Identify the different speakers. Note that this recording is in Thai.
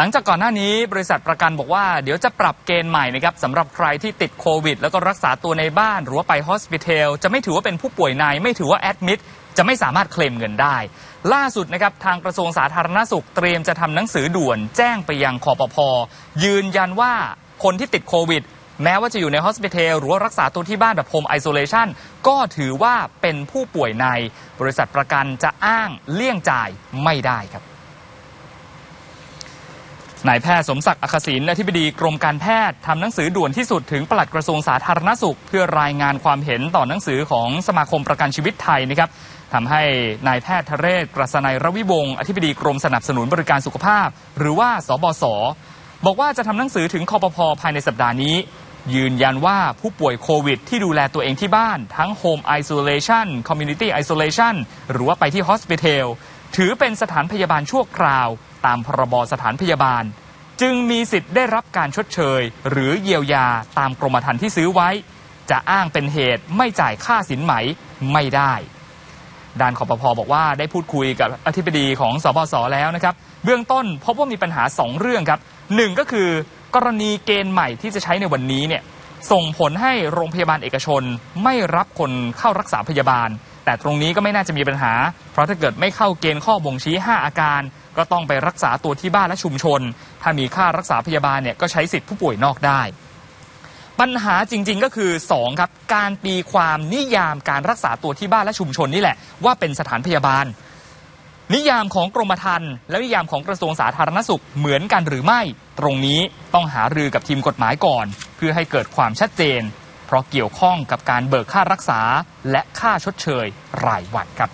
Speaker 1: หลังจากก่อนหน้านี้บริษัทประกันบอกว่าเดี๋ยวจะปรับเกณฑ์ใหม่นะครับสำหรับใครที่ติดโควิด แล้วก็รักษาตัวในบ้านหรือว่าไปฮอสพิทอลจะไม่ถือว่าเป็นผู้ป่วยใน ไม่ถือว่าแอดมิดจะไม่สามารถเคลมเงินได้ ล่าสุดนะครับทางกระทรวงสาธารณสุขเตรียมจะทำหนังสือด่วนแจ้งไปยังคอปพยืนยันว่าคนที่ติดโควิด แม้ว่าจะอยู่ในฮอสพิทอลหรือว่ารักษาตัวที่บ้านแบบโฮมไอโซเลชันก็ถือว่าเป็นผู้ป่วยใน บริษัทประกันจะอ้างเลี่ยงจ่ายไม่ได้ครับ นายแพทย์สมศักดิ์อัคศินอธิบดีกรมการแพทย์ทำหนังสือด่วนที่สุดถึงปลัดกระทรวงสาธารณสุข เพื่อรายงานความเห็นต่อหนังสือของสมาคมประกันชีวิตไทยนะครับทำให้นายแพทย์ทะเรศกรสนัยรวิวงศ์อธิบดีกรมสนับสนุนบริการสุขภาพ หรือว่าสบศบอกว่าจะทำหนังสือถึงคอปพภายในสัปดาห์นี้ ยืนยันว่าผู้ป่วยโควิด ที่ดูแลตัวเองที่บ้าน ทั้ง Home Isolation Community Isolation หรือว่าไปที่ Hospital ถือเป็นสถานพยาบาลชั่วคราว ตามพรบสถานพยาบาล จึงมีสิทธิ์ได้รับการชดเชย หรือเยียวยาตามกรมธรรม์ที่ซื้อไว้ จะอ้างเป็นเหตุไม่จ่ายค่าสินไหมไม่ได้ด้านคอปพบอกว่าได้พูดคุยกับอธิบดีของสบศแล้วนะครับ เบื้องต้นพบว่ามีปัญหา 2 เรื่องครับหนึ่งก็คือกรณีเกณฑ์ใหม่ที่จะใช้ในวันนี้เนี่ยส่งผลให้โรงพยาบาลเอกชนไม่รับคนเข้ารักษาพยาบาล แต่ตรงนี้ก็ไม่น่าจะมีปัญหา เพราะถ้าเกิดไม่เข้าเกณฑ์ข้อบ่งชี้ 5 อาการ ก็ต้องไปรักษาตัวที่บ้านและชุมชน ถ้ามีค่ารักษาพยาบาลเนี่ยก็ใช้สิทธิผู้ป่วยนอกได้ ปัญหาจริง ๆก็คือ 2 ครับ การตีความนิยามการรักษาตัวที่บ้านและชุมชนนี่แหละว่าเป็นสถานพยาบาล นิยามของกรมธรรม์และนิยามของกระทรวงสาธารณสุขเหมือนกันหรือไม่ ตรงนี้ต้องหารือกับทีมกฎหมายก่อน เพื่อให้เกิดความชัดเจน เพราะเกี่ยวข้องกับการเบิกค่ารักษาและค่าชดเชยรายวันครับ